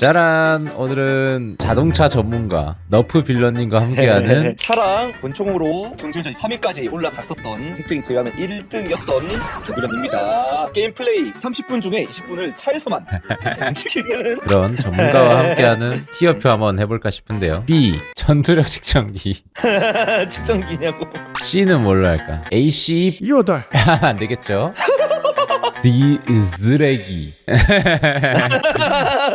짜란 오늘은 자동차 전문가 너프 빌런님과 함께하는 차랑 권총으로 경쟁전 3위까지 올라갔었던 색적인 제외하면 1등이었던 조규련입니다. 게임 플레이 30분 중에 20분을 차에서만 움직이는 그런 전문가와 함께하는 티어표 한번 해볼까 싶은데요. B 전투력 측정기. 측정기냐고. C는 뭘로 할까? AC 요달. 안 되겠죠 D 쓰레기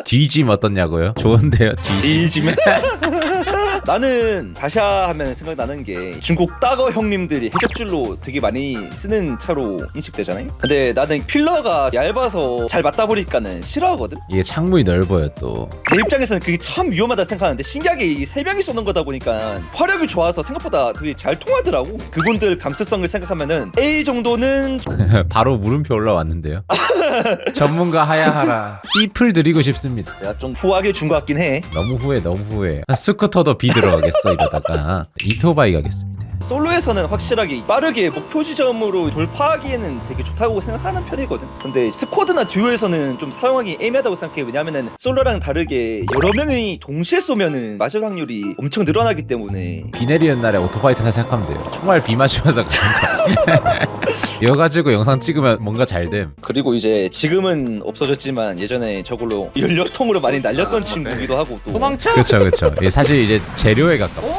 뒤짐 어떻냐고요? 좋은데요 뒤짐 뒤지면. 나는 다샤 하면 생각나는 게 중국 따거 형님들이 해적줄로 되게 많이 쓰는 차로 인식되잖아요. 근데 나는 필러가 얇아서 잘 맞다 보니까는 싫어하거든. 이게 창문이 넓어요 또 내 입장에서는 그게 참 위험하다 생각하는데 신기하게 이 세 명이 쏘는 거다 보니까 화력이 좋아서 생각보다 되게 잘 통하더라고. 그분들 감수성을 생각하면은 A 정도는 바로 물음표 올라왔는데요 전문가 하야하라 B풀 드리고 싶습니다 내가 좀 후하게 준 것 같긴 해. 너무 후회 너무 후회 아, 스쿠터도 B 들어가겠어 이러다가. 이토바이 가겠습니다 솔로에서는 확실하게 빠르게 목표 지점으로 돌파하기에는 되게 좋다고 생각하는 편이거든. 근데 스쿼드나 듀오에서는 좀 사용하기 애매하다고 생각해. 왜냐면은 솔로랑 다르게 여러 명이 동시에 쏘면은 맞을 확률이 엄청 늘어나기 때문에. 비 내리는 날에 오토바이 타다 생각하면 돼요. 총알 비 마시면서 가는 거. 이거 가지고 영상 찍으면 뭔가 잘 됨. 그리고 이제 지금은 없어졌지만 예전에 저걸로 연료통으로 많이 날렸던 친구기도 하고 또. 도망쳐! 그쵸 그쵸. 이게 사실 이제 재료에 가까워.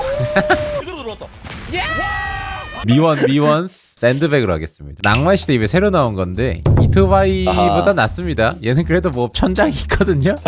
미원 미원 샌드백으로 하겠습니다. 낭만 시대 입에 새로 나온 건데 이토바이보다. 낫습니다. 얘는 그래도 뭐 천장이 있거든요?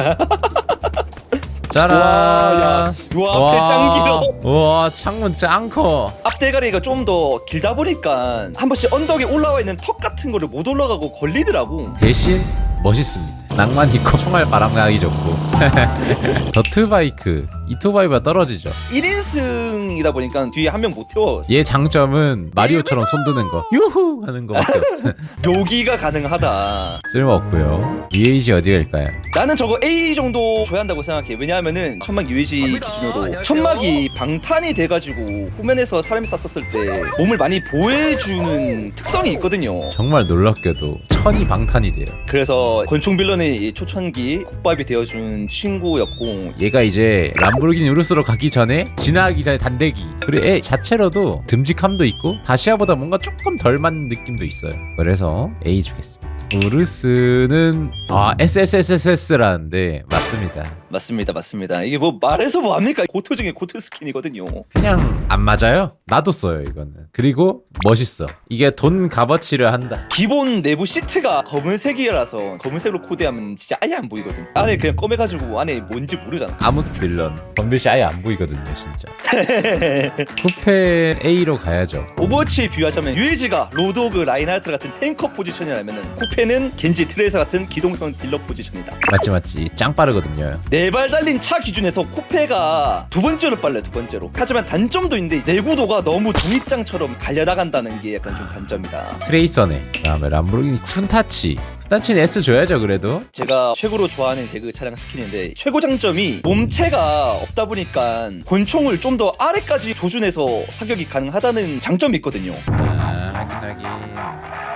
짜란. 와, 야, 와, 배짱 길어. 와 창문 짱 커. 앞대가리가 좀 더 길다 보니까 한 번씩 언덕에 올라와 있는 턱 같은 거를 못 올라가고 걸리더라고. 대신 멋있습니다 낭만 있고 총알 바람나기 좋고 더트바이크 이토바이보다 떨어지죠 1인승이다 보니까 뒤에 한 명 못 태워. 얘 장점은 마리오처럼 손 드는 거 유후 하는 거밖에 없어 묘기가 가능하다. 쓸모없고요 UAG 어디 갈까요? 나는 저거 A 정도 줘야 한다고 생각해. 왜냐하면은 천막 유해지 기준으로 천막이 방탄이 돼가지고 후면에서 사람이 쐈었을 때 몸을 많이 보호해주는 특성이 있거든요. 정말 놀랍게도 천이 방탄이 돼요 그래서 권총 빌런의 이 초천기 국밥이 되어준 친구였고 얘가 이제 람보르기니 우르스로 가기 전에 지나가기 전에 단대기. 그리고 애 자체로도 듬직함도 있고 다시아보다 뭔가 조금 덜 맞는 느낌도 있어요. 그래서 A 주겠습니다 우르스는 아 SSSS라는데 맞습니다 맞습니다, 맞습니다. 이게 뭐 말해서 뭐 합니까? 고트 중에 고트 스킨이거든요. 그냥 안 맞아요 나도 써요 이거는 그리고 멋있어 이게 돈 값어치를 한다 기본 내부 시트가 검은색이라서 검은색으로 코디하면 진짜 아예 안 보이거든. 안에 그냥 검해가지고 안에 뭔지 모르잖아. 아무 빌런 범빌씨 아예 안 보이거든요 진짜 쿠페 A로 가야죠 오버워치에 비유하자면 유에지가 로드오그 라인하르트 같은 탱커 포지션이라면 쿠페 는 겐지 트레이서 같은 기동성 딜러 포지션이다. 맞지 맞지 짱 빠르거든요 네 발 달린 차 기준에서 쿠페가 두 번째로 빨라요 두 번째로. 하지만 단점도 있는데 내구도가 너무 종이장처럼 갈려나간다는 게 약간 좀 단점이다. 트레이서네 그다음에 람보르기니 쿤타치 쿤타치는 S 줘야죠 그래도 제가 최고로 좋아하는 배그 차량 스킨인데 최고 장점이 몸체가 없다 보니까 권총을 좀 더 아래까지 조준해서 사격이 가능하다는 장점이 있거든요. 아 하긴 하긴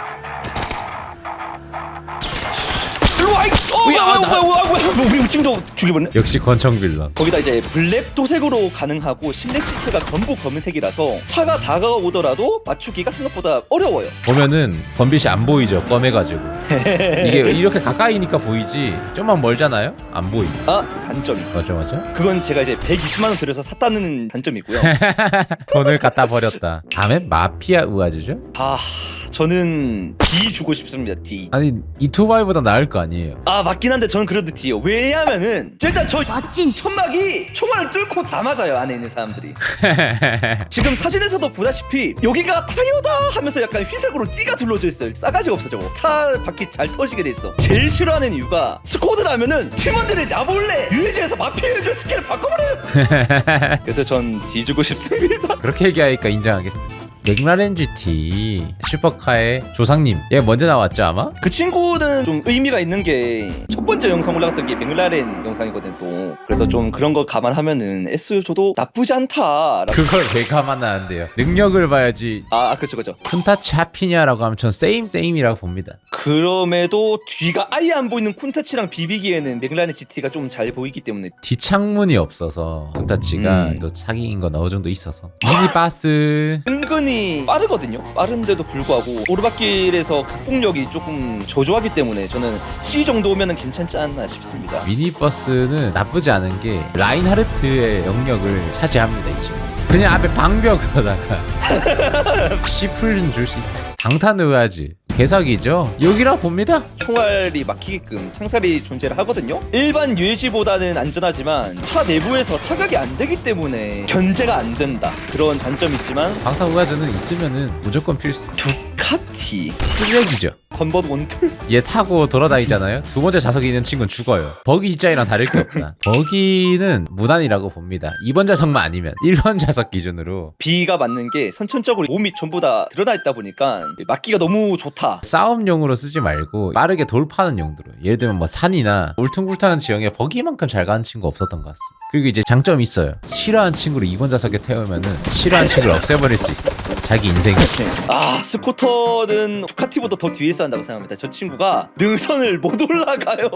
와! 이- 어, 야, 뭐야, 나- 뭐야, 뭐야, 뭐야, 뭐야, 우리 팀도 죽여버렸네. 역시 권총 빌런 거기다 이제 블랙 도색으로 가능하고 실내 시트가 전부 검은색이라서 차가 다가오더라도 맞추기가 생각보다 어려워요. 보면은 범빛이 안 보이죠 껌해가지고 이게 이렇게 가까이니까 보이지 좀만 멀잖아요 안 보이 아 단점이. 맞죠 맞죠 그건 제가 이제 120만 원 들여서 샀다는 단점이 있고요. 돈을 갖다 버렸다 다음에 마피아 우아즈죠 아 저는 D 주고 싶습니다. D. 아니 이투바이보다 나을 거 아니에요 아 맞긴 한데 저는 그래도 D요. 왜냐하면은 일단 저 멋진 천막이 총알을 뚫고 다 맞아요 안에 있는 사람들이. 지금 사진에서도 보다시피 여기가 타이어다 하면서 약간 휘색으로 띠가 둘러져 있어요. 싸가지가 없어 저거. 차 바퀴 잘 터지게 돼 있어. 제일 싫어하는 이유가 스쿼드라면은 팀원들이 나 몰래 유해지에서 마피아 유저 스킬을 바꿔버려요. 그래서 전 D 주고 싶습니다. 그렇게 얘기하니까 인정하겠습니다 맥라렌 GT 슈퍼카의 조상님. 얘 먼저 나왔죠 아마? 그 친구는 좀 의미가 있는 게 첫 번째 영상 올라갔던 게 맥라렌 영상이거든 또. 그래서 좀 그런 거 감안하면은 S조도 나쁘지 않다. 그걸 왜 감안하는데요? 능력을 봐야지. 아, 아 그쵸 그쵸. 쿤타치 하피냐라고 하면 전 세임 세임이라고 봅니다. 그럼에도 뒤가 아예 안 보이는 쿤타치랑 비비기에는 맥라렌 GT가 좀 잘 보이기 때문에. 뒷창문이 없어서 쿤타치가 음. 또 사기인 건 어느 정도 있어서. 미니바스. 은근히 빠르거든요. 빠른데도 불구하고 오르막길에서 극복력이 조금 저조하기 때문에 저는 C 정도면은 괜찮지 않나 싶습니다. 미니버스는 나쁘지 않은 게 라인하르트의 영역을 차지합니다 이 친구. 그냥 앞에 방벽으로다가 C풀은 줄 수 있다. 방탄 의아지 개사기죠? 여기라 봅니다. 총알이 막히게끔 창살이 존재를 하거든요. 일반 UAG보다는 안전하지만 차 내부에서 타격이 안 되기 때문에 견제가 안 된다. 그런 단점이 있지만 방탄의아즈는 있으면은 무조건 필수 두카티. 쓰레기죠. 건버드 원툴? 얘 타고 돌아다니잖아요. 두 번째 좌석에 있는 친구는 죽어요. 버기 입장이랑 다를 게 없다. 버기는 무난이라고 봅니다. 2번 좌석만 아니면 1번 좌석 기준으로. B가 맞는 게 선천적으로 몸이 전부 다 드러나 있다 보니까 막기가 너무 좋다. 싸움용으로 쓰지 말고 빠르게 돌파하는 용도로. 예를 들면 뭐 산이나 울퉁불퉁한 지형에 버기만큼 잘 가는 친구 없었던 것 같습니다 그리고 이제 장점이 있어요 싫어하는 친구를 2번 좌석에 태우면은 싫어하는 친구를 없애버릴 수 있어 자기 인생이 아 스쿠터는 두카티보다 더 뒤에서 한다고 생각합니다. 저 친구가 능선을 못 올라가요.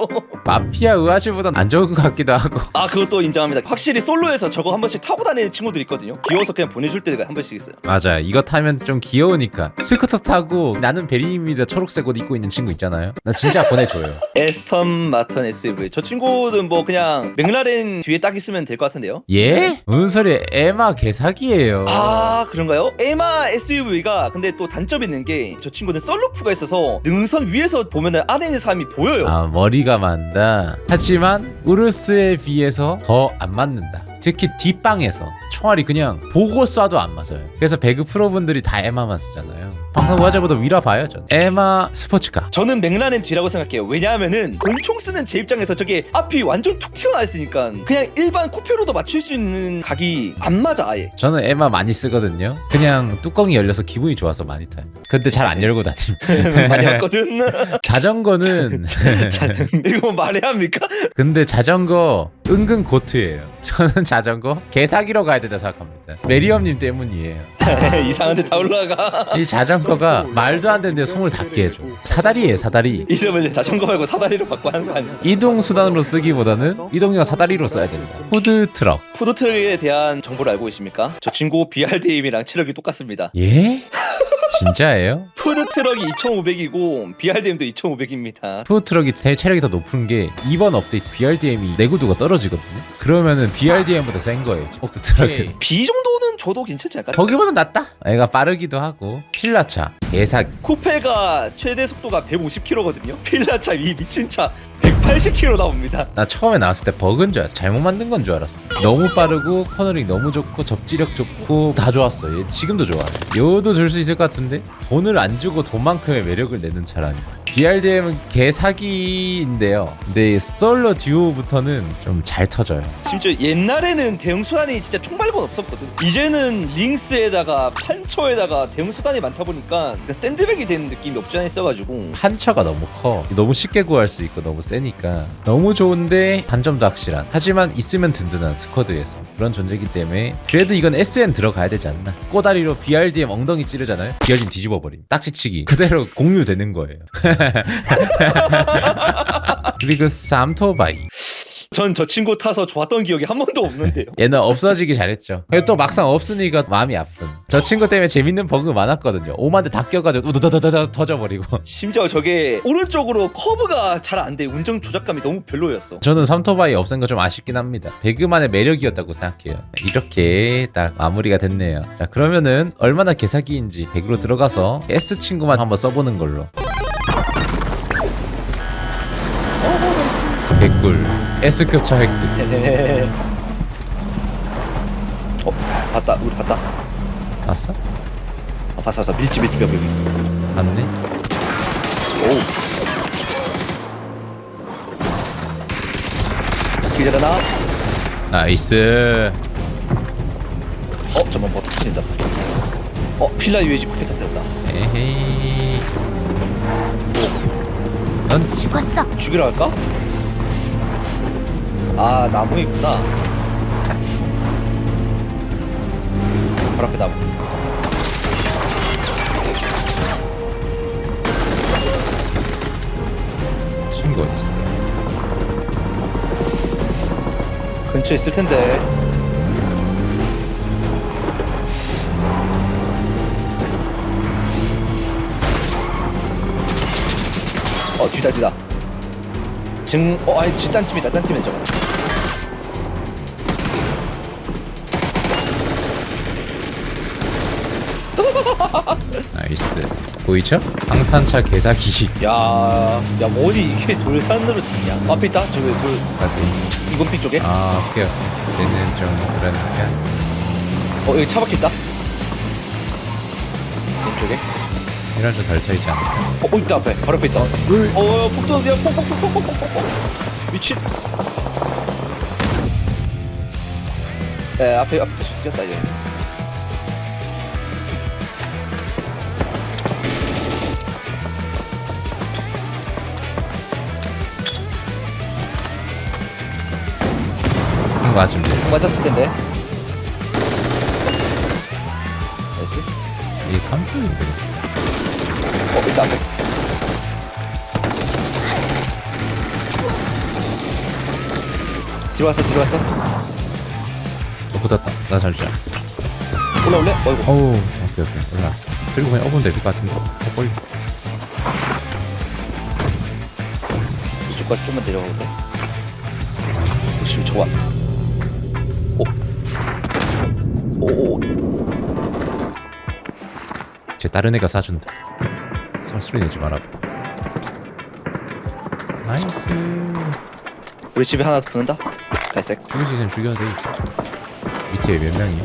마피아 의아시보단 안 좋은 것 같기도 하고 아 그것도 인정합니다. 확실히 솔로에서 저거 한 번씩 타고 다니는 친구들 있거든요. 귀여워서 그냥 보내줄 때가 한 번씩 있어요. 맞아요 이거 타면 좀 귀여우니까 스쿠터 타고 나는 베리입니다 초록색 옷 입고 있는 친구 있잖아요 나 진짜 보내줘요 에스턴 마튼 SUV 저 친구는 뭐 그냥 맥라렌 뒤에 딱 있 으면 될 것 같은데요? 예? 무슨 소리 에마 개사기예요. 아 그런가요? 에마 SUV가 근데 또 단점이 있는 게 저 친구는 썰루프가 있어서 능선 위에서 보면은 안에 있는 사람이 보여요. 아 머리가 만다. 하지만 우르스에 비해서 더 안 맞는다 특히 뒷방에서 총알이 그냥 보고 쏴도 안 맞아요. 그래서 배그 프로분들이 다 에마만 쓰잖아요. 방금 화제보다 위라 봐요 전. 에마 스포츠카. 저는 맥라렌 뒤라고 생각해요. 왜냐하면은 권총 쓰는 제 입장에서 저게 앞이 완전 툭 튀어나와 있으니까 그냥 일반 코페로도 맞출 수 있는 각이 안 맞아 아예. 저는 에마 많이 쓰거든요. 그냥 뚜껑이 열려서 기분이 좋아서 많이 타요. 근데 잘 안 열고 다닙니다. 많이 왔거든. 자전거는 자, 이거 말해야 합니까? 근데 자전거 은근 고트예요. 저는 자 전거 개사기로 가야 된다 생각합니다. 메리엄님 때문이에요. 이상한 데 다 올라가 이 자전거가 말도 안 되는데 손을 닿게 해줘. 사다리예요, 사다리. 이름을 자전거 말고 사다리로 바꿔 하는 거 아니야 이동 수단으로 쓰기보다는 이동용 사다리로 써야 됩니다. 푸드 트럭. 푸드트럭에 대한 정보를 알고 계십니까? 저 친구 BRDM이랑 체력이 똑같습니다. 예? 진짜예요? 푸드트럭이 2,500이고 BRDM도 2,500입니다. 푸드 트럭이 제 체력이 더 높은 게 이번 업데이트 BRDM이 내구도가 떨어지거든요. 그러면은 BRDM보다 센 거예요. 푸드 트럭이. B 정도는 저도 괜찮지 않을까? 거기보다 낫다. 애가 빠르기도 하고 필라차 개사기. 쿠페가 최대 속도가 150km거든요. 필라차 이 미친 차 180km 나옵니다. 나 처음에 나왔을 때 버그인 줄 알았어. 잘못 만든 건 줄 알았어. 너무 빠르고 커너링 너무 좋고 접지력 좋고 다 좋았어. 얘 지금도 좋아. 요도 줄 수 있을 것 같은데 돈을 안 주고 돈만큼의 매력을 내는 차라니. BRDM은 개 사기인데요. 근데 이 솔로 듀오부터는 좀 잘 터져요. 심지어 옛날에는 대형 수단이 진짜 총발권 없었거든. 이제는 링스에다가 판처에다가 대형 수단이 많다 보니까 그러니까 샌드백이 되는 느낌이 없지 않아 있어가지고 판처가 너무 커. 너무 쉽게 구할 수 있고 너무 세니까 너무 좋은데 단점도 확실한. 하지만 있으면 든든한 스쿼드에서 그런 존재이기 때문에 그래도 이건 SN 들어가야 되지 않나. 꼬다리로 BRDM 엉덩이 찌르잖아요. BRDM 뒤집어 버림. 딱지치기. 그대로 공유되는 거예요. 그리고 삼토바이. 전 저 친구 타서 좋았던 기억이 한 번도 없는데요. 얘는 없어지기 잘했죠. 그리고 또 막상 없으니까 마음이 아픈. 저 친구 때문에 재밌는 버그 많았거든요. 오만데 다 껴가지고 우드다다다 터져버리고. 심지어 저게 오른쪽으로 커브가 잘 안 돼. 운전 조작감이 너무 별로였어. 저는 삼토바이 없앤 거 좀 아쉽긴 합니다. 배그만의 매력이었다고 생각해요. 이렇게 딱 마무리가 됐네요. 자 그러면은 얼마나 개사기인지 배그로 들어가서 S 친구만 한번 써보는 걸로. 개꿀 S급 차 획득. 어, 봤다. 우리 봤다. 봤어? 어, 봤어, 봤어. 밀집, 밀집, 여기. 봤네. 오. 기다려나? 나이스. 어, 잠깐만, 뭐 터트린다. 어 필라 UAG 포켓 터뜨렸다 에헤이 넌 죽었어. 죽이러 갈까? 아 나무 있구나. 바로 앞에 나무. 친구 어딨어? 근처에 있을 텐데. 어 뒤다 뒤다. 지금 어 아니 뒤딴 팀이다. 딴 팀이죠 나이스. 보이죠? 방탄차 개사기. 야 야 뭐니 이게 돌산으로 잡냐? 앞에 있다? 저기 돌. 이건 피 쪽에? 아 오케이 얘는 좀 그러니까. 어 여기 차 박혀 있다? 왼쪽에? 이런 좀덜 차이지 않을까? 어, 어 있다 앞에. 바로 앞에 있다. 어 폭도야 폭폭폭폭폭폭. 미친. 에 앞에 앞에 뛰었다 이제 맞으면 돼 맞았을 텐데? 나이스 이게 3분인데. 어 있다. 앞에 뒤로 왔어 뒤로 왔어. 어 붙었다. 나 잘자 올라올래? 어이구 어우 오케이 오케이. 올라. 들고 그냥 업으면 될것 같은데 어 빨리 이쪽까지 좀만 내려가 볼래? 지금 저거 봐. 오. 쟤 다른 애가 사준다 서 소리 내지 마라 나이스 우리 집에 하나 더 붙는다? 갈색. 죽일 수 있으면 죽여야 돼 밑에 몇 명이야?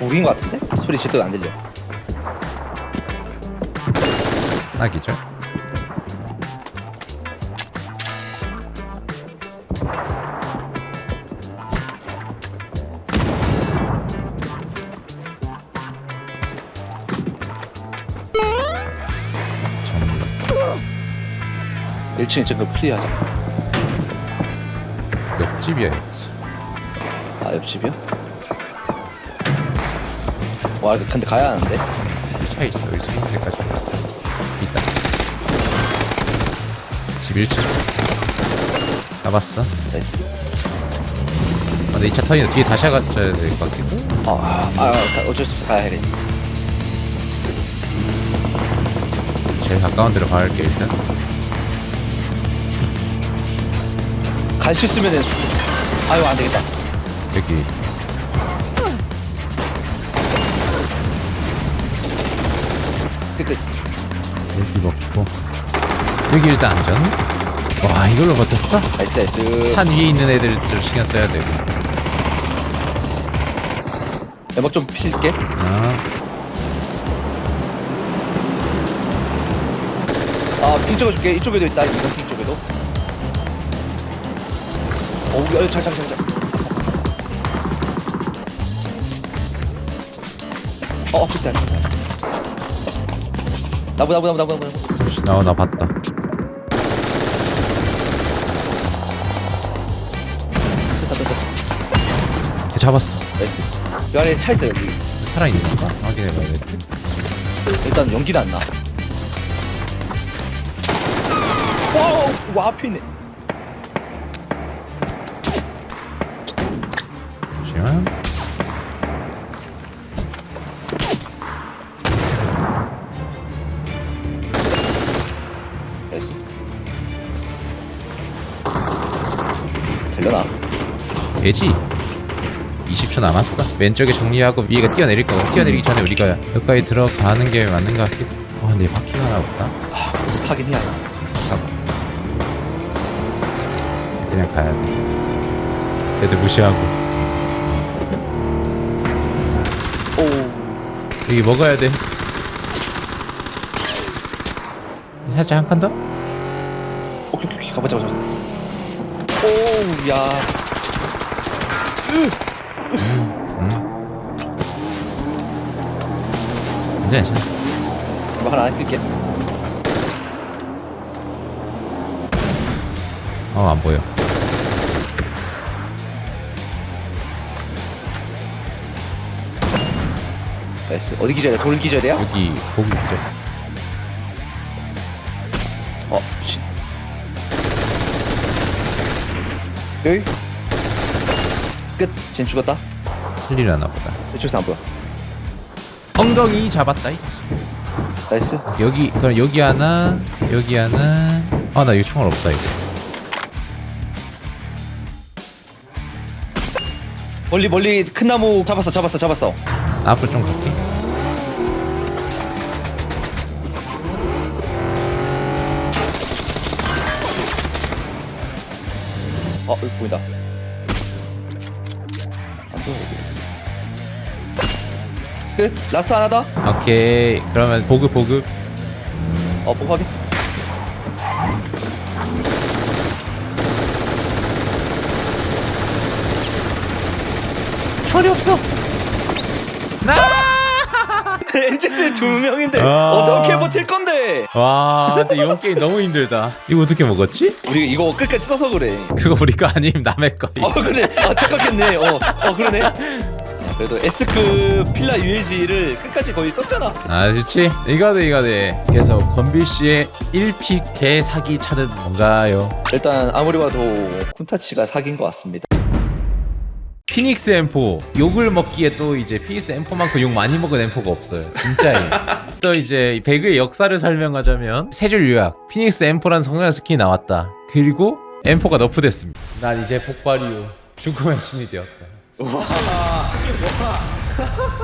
우리인 것 같은데? 소리 제대로 안 들려. 하나 기절 1층에 저거 클리어하자. 옆집이야 옆집 아, 옆집이요? 와, 근데 가야 하는데? 차 있어 여기 수목대까지 있다 집 1층 잡았어 나이스. 아, 근데 이 차 터지는 뒤에 다시 가야 될 것 같기도 아, 아, 아, 가- 어쩔 수 없어. 가야 해. 제일 가까운 데로 가볼게 일단 갈 수 있으면은. 아유, 안 되겠다. 여기 끝, 끝. 여기 먹고 여기 일단 안전 와 이걸로 버텼어? 나이스, 나이스. 산 위에 있는 애들 좀 신경 써야 되고 연막 좀 필게. 아 아, 핑 찍어줄게. 이쪽에도 있다. 이번 핑 야, 잘, 잘, 잘, 잘. 어, 있다. 나무, 나무, 나무, 나무, 나무. 나와 나 봤다 됐다, 됐다. 걔 잡았어 나이스. 이 안에 차 있어, 여기. 살아 있는 건가? 확인해봐야 돼 일단 연기는 안 나. 와우, 와, 앞에 있네. 되려나? 되지 20초 남았어 왼쪽에 정리하고 위에가 뛰어내릴 거고 뛰어내리기 전에 우리가 여기까지 들어가는 게 맞는 것 같기도 와 근데 바퀴가 하나 없다 아, 하긴 해야. 가봐 그냥 가야 돼 애들 무시하고 오, 여기 먹어야 돼 살짝 한 칸 더? 오케이, 오케이, 오케이. 가보자, 가보자. 오, 야. 괜찮아 괜찮아. 이거 하나 안 끌게. 어 안 보여. 나이스. 어디 기절이야? 돌 기절이야? 여기 보기 있죠 여기? 끝쟨 죽었다. 틀리려나 보다. 이쪽에서 안 보여. 엉덩이 잡았다 이 자식. 나이스. 여기 그럼 여기 하나 여기 하나. 아 나 이거 총알 없다 이거. 멀리 멀리 큰 나무 잡았어 잡았어 잡았어. 나 앞으로 좀 갈게 끝 라스 하나 더 오케이 그러면 보급 보급 어, 뭐 확인. 철이 없어 엔젝스 두 명인데 아. 어떻게 버틸 건데? 와 근데 이번 게임 너무 힘들다 이거 어떻게 먹었지? 우리 이거 끝까지 써서 그래. 그거 우리 거 아님 남의 거 어 그래. 아 착각했네. 어, 어 그러네. 아, 그래도 S급 필라 UAG를 끝까지 거의 썼잖아. 아 좋지. 이거네 이거네 그래서 권빌씨의 1픽 개 사기 차는 뭔가요? 일단 아무리 봐도 쿤타치가 사귄 것 같습니다. 피닉스 M4 욕을 먹기에 또 이제 피닉스 M4만큼 욕 많이 먹은 M4가 없어요. 진짜예요. 또 이제 배그의 역사를 설명하자면 세 줄 요약 피닉스 M4란 성장 스킨이 나왔다. 그리고 M4가 너프됐습니다. 난 이제 폭발 이후 죽음의 신이 되었다 わあ